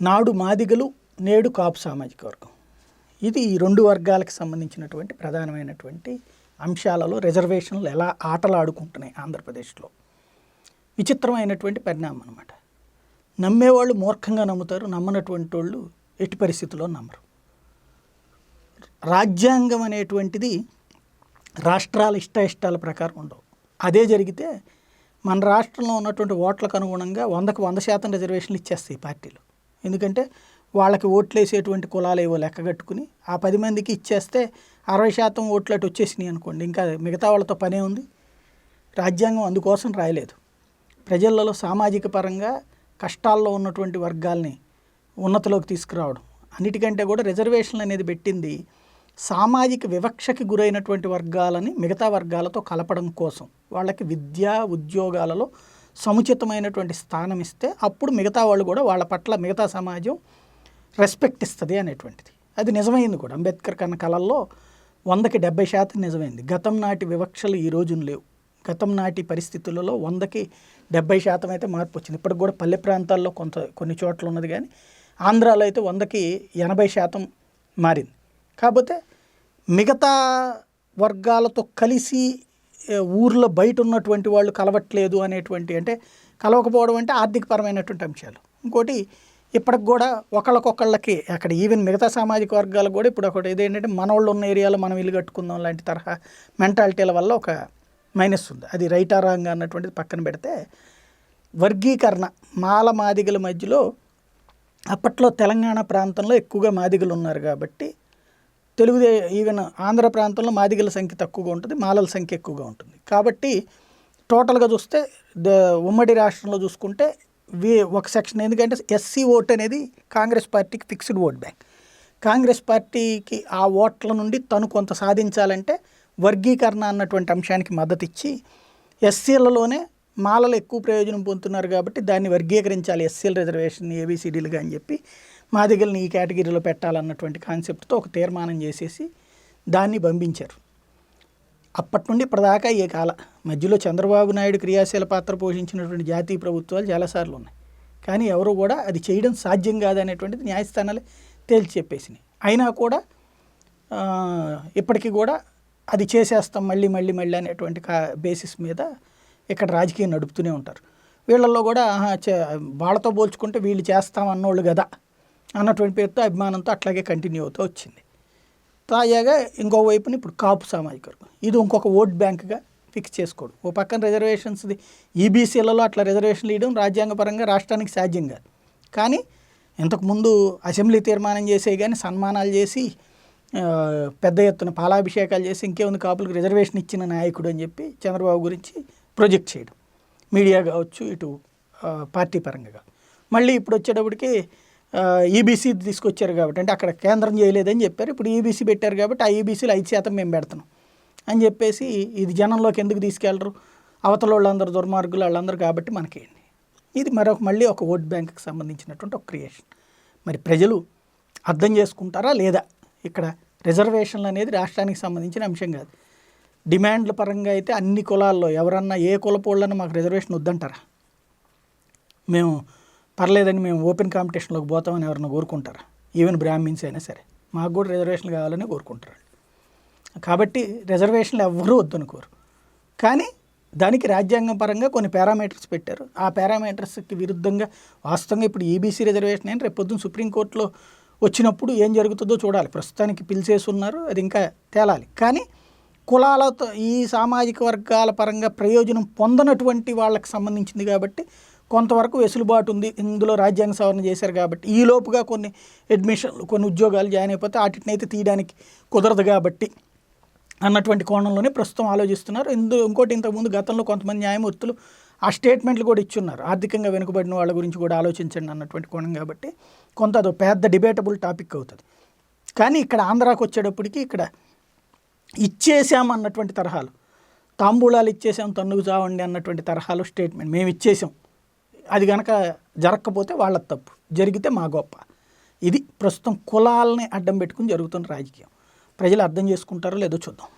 నాడు మాదిగలు నేడు కాపు సామాజిక వర్గం. ఇది ఈ రెండు వర్గాలకు సంబంధించినటువంటి ప్రధానమైనటువంటి అంశాలలో రిజర్వేషన్లు ఎలా ఆటలాడుకుంటున్నాయి ఆంధ్రప్రదేశ్లో. విచిత్రమైనటువంటి పరిణామం అనమాట నమ్మేవాళ్ళు మూర్ఖంగా నమ్ముతారు నమ్మనటువంటి వాళ్ళు ఎట్టి పరిస్థితుల్లో నమ్మరు. రాజ్యాంగం అనేటువంటిది రాష్ట్రాల ఇష్ట ఇష్టాల ప్రకారం ఉండవు. అదే జరిగితే మన రాష్ట్రంలో ఉన్నటువంటి ఓట్లకు అనుగుణంగా వందకు వంద శాతం రిజర్వేషన్లు ఇచ్చేస్తాయి పార్టీలు. ఎందుకంటే వాళ్ళకి ఓట్లు వేసేటువంటి కులాలు ఏవో లెక్కగట్టుకుని ఆ పది మందికి ఇచ్చేస్తే అరవై శాతం ఓట్లు అటు వచ్చేసినాయి అనుకోండి. ఇంకా మిగతా వాళ్ళతో పనే ఉంది. రాజ్యాంగం అందుకోసం రాయలేదు. ప్రజలలో సామాజిక పరంగా కష్టాల్లో ఉన్నటువంటి వర్గాల్ని ఉన్నతిలోకి తీసుకురావడం. అన్నిటికంటే కూడా రిజర్వేషన్లు అనేది పెట్టింది సామాజిక వివక్షకి గురైనటువంటి వర్గాలని మిగతా వర్గాలతో కలపడం కోసం. వాళ్ళకి విద్య ఉద్యోగాలలో సముచితమైనటువంటి స్థానం ఇస్తే అప్పుడు మిగతా వాళ్ళు కూడా వాళ్ళ పట్ల మిగతా సమాజం రెస్పెక్ట్ ఇస్తుంది అనేటువంటిది. అది నిజమైంది కూడా. అంబేద్కర్ కన్న కళల్లో వందకి డెబ్బై శాతం నిజమైంది. గతం నాటి వివక్షలు ఈ రోజున లేవు. గతం నాటి పరిస్థితులలో వందకి డెబ్బై శాతం అయితే మార్పు వచ్చింది. ఇప్పటికి కూడా పల్లె ప్రాంతాల్లో కొంత కొన్ని చోట్ల ఉన్నది కానీ ఆంధ్రాలో అయితే వందకి ఎనభై శాతం మారింది. కాకపోతే మిగతా వర్గాలతో కలిసి ఊర్లో బయట ఉన్నటువంటి వాళ్ళు కలవట్లేదు అనేటువంటి అంటే కలవకపోవడం అంటే ఆర్థికపరమైనటువంటి అంశాలు. ఇంకోటి ఇప్పటికి కూడా ఒకళ్ళకొకళ్ళకి అక్కడ ఈవెన్ మిగతా సామాజిక వర్గాలకు కూడా ఇప్పుడు ఒకటి ఇదేంటంటే మనోళ్ళు ఉన్న ఏరియాలో మనం ఇల్లు కట్టుకుందాం లాంటి తరహా మెంటాలిటీల వల్ల ఒక మైనస్ ఉంది. అది రైటా రాంగ్ అన్నటువంటిది పక్కన పెడితే వర్గీకరణ మాల మాదిగల మధ్యలో అప్పట్లో తెలంగాణ ప్రాంతంలో ఎక్కువగా మాదిగలు ఉన్నారు కాబట్టి తెలుగుదే ఈవెన్ ఆంధ్ర ప్రాంతంలో మాదిగల సంఖ్య తక్కువగా ఉంటుంది మాలల సంఖ్య ఎక్కువగా ఉంటుంది. కాబట్టి టోటల్గా చూస్తే ద ఉమ్మడి రాష్ట్రంలో చూసుకుంటే వి ఒక సెక్షన్ ఎందుకంటే ఎస్సీ ఓట్ అనేది కాంగ్రెస్ పార్టీకి ఫిక్స్డ్ ఓట్ బ్యాంక్. కాంగ్రెస్ పార్టీకి ఆ ఓట్ల నుండి తను కొంత సాధించాలంటే వర్గీకరణ అన్నటువంటి అంశానికి మద్దతు ఇచ్చి ఎస్సీలలోనే మాలలు ఎక్కువ ప్రయోజనం పొందుతున్నారు కాబట్టి దాన్ని వర్గీకరించాలి ఎస్సీల రిజర్వేషన్ ఏబీసీడీలుగా అని చెప్పి మా దగ్గరని ఈ కేటగిరీలో పెట్టాలన్నటువంటి కాన్సెప్ట్తో ఒక తీర్మానం చేసేసి దాన్ని పంపించారు అప్పటి నుండి ఇప్పటిదాకా ఏ కాల మధ్యలో చంద్రబాబు నాయుడు క్రియాశీల పాత్ర పోషించినటువంటి జాతీయ ప్రభుత్వాలు చాలాసార్లు ఉన్నాయి. కానీ ఎవరు కూడా అది చేయడం సాధ్యం కాదనేటువంటిది న్యాయస్థానాలే తేల్చి చెప్పేసినాయి. అయినా కూడా ఇప్పటికీ కూడా అది చేసేస్తాం మళ్ళీ మళ్ళీ మళ్ళీ అనేటువంటి కా బేసిస్ మీద ఇక్కడ రాజకీయం నడుపుతూనే ఉంటారు. వీళ్ళల్లో కూడా చే- వాళ్ళతో పోల్చుకుంటే వీళ్ళు చేస్తాం అన్నోళ్ళు కదా అన్నటువంటి పేరుతో అభిమానంతో అట్లాగే కంటిన్యూ అవుతూ వచ్చింది. తాజాగా ఇంకో వైపున ఇప్పుడు కాపు సామాజిక వర్గం ఇది ఇంకొక ఓట్ బ్యాంక్గా ఫిక్స్ చేసుకోవడం ఓ పక్కన రిజర్వేషన్స్ది ఈబీసీలలో అట్లా రిజర్వేషన్లు ఇవ్వడం రాజ్యాంగపరంగా రాష్ట్రానికి సాధ్యం కాదు. కానీ ఇంతకుముందు అసెంబ్లీ తీర్మానం చేసే కానీ సన్మానాలు చేసి పెద్ద ఎత్తున పాలాభిషేకాలు చేసి ఇంకేముంది కాపులకు రిజర్వేషన్ ఇచ్చిన నాయకుడు అని చెప్పి చంద్రబాబు గురించి ప్రొజెక్ట్ చేయడం. మీడియా కావచ్చు ఇటు పార్టీ పరంగా మళ్ళీ ఇప్పుడు వచ్చేటప్పటికి ఈబీసీ తీసుకొచ్చారు కాబట్టి అంటే అక్కడ కేంద్రం చేయలేదని చెప్పారు. ఇప్పుడు ఈబీసీ పెట్టారు కాబట్టి ఆ ఈబీసీలు ఐదు శాతం మేము పెడుతున్నాం అని చెప్పేసి ఇది జనంలోకి ఎందుకు తీసుకెళ్ళరు? అవతల వాళ్ళందరూ దుర్మార్గులు వాళ్ళందరూ కాబట్టి మనకేంది ఇది మరొక మళ్ళీ ఒక ఓట్ బ్యాంక్కి సంబంధించినటువంటి ఒక క్రియేషన్. మరి ప్రజలు అర్థం చేసుకుంటారా లేదా? ఇక్కడ రిజర్వేషన్లు అనేది రాష్ట్రానికి సంబంధించిన అంశం కాదు. డిమాండ్ల పరంగా అయితే అన్ని కులాల్లో ఎవరన్నా ఏ కులపోళ్ళని మాకు రిజర్వేషన్ వద్దంటారా? మేము పర్లేదని మేము ఓపెన్ కాంపిటీషన్లోకి పోతామని ఎవరైనా కోరుకుంటారా? ఈవెన్ బ్రాహ్మిన్స్ అయినా సరే. మాకు కూడా రిజర్వేషన్లు కావాలని కోరుకుంటారు. కాబట్టి రిజర్వేషన్లు ఎవ్వరూ వద్దనుకోరు. కానీ దానికి రాజ్యాంగం పరంగా కొన్ని పారామీటర్స్ పెట్టారు. ఆ పారామీటర్స్కి విరుద్ధంగా వాస్తవంగా ఇప్పుడు ఈబీసీ రిజర్వేషన్ అయినా రేపు పొద్దున్న సుప్రీంకోర్టులో వచ్చినప్పుడు ఏం జరుగుతుందో చూడాలి. ప్రస్తుతానికి పిలిచేసి ఉన్నారు అది ఇంకా తేలాలి. కానీ కులాలతో ఈ సామాజిక వర్గాల పరంగా ప్రయోజనం పొందనటువంటి వాళ్ళకి సంబంధించింది కాబట్టి కొంతవరకు వెసులుబాటు ఉంది. ఇందులో రాజ్యాంగ సవరణ చేశారు కాబట్టి ఈ లోపుగా కొన్ని అడ్మిషన్లు కొన్ని ఉద్యోగాలు జాయిన్ అయిపోతే వాటినైతే తీయడానికి కుదరదు కాబట్టి అన్నటువంటి కోణంలోనే ప్రస్తుతం ఆలోచిస్తున్నారు. ఇందు ఇంకోటి ఇంతకుముందు గతంలో కొంతమంది న్యాయమూర్తులు ఆ స్టేట్మెంట్లు కూడా ఇచ్చున్నారు. ఆర్థికంగా వెనుకబడిన వాళ్ళ గురించి కూడా ఆలోచించండి అన్నటువంటి కోణం కాబట్టి కొంత అదో పెద్ద డిబేటబుల్ టాపిక్ అవుతుంది. కానీ ఇక్కడ ఆంధ్రాకి వచ్చేటప్పటికి ఇక్కడ ఇచ్చేసాం అన్నటువంటి తరహాలు. తాంబూలాలు ఇచ్చేసాం తన్నుకు చావండి అన్నటువంటి తరహాలో స్టేట్మెంట్ మేము ఇచ్చేసాం అది కనుక జరగకపోతే వాళ్ళ తప్పు. జరిగితే మా గొప్ప. ఇది ప్రస్తుతం కులాలని అడ్డం పెట్టుకుని జరుగుతున్న రాజకీయం. ప్రజలు అర్థం చేసుకుంటారో లేదో చూద్దాం.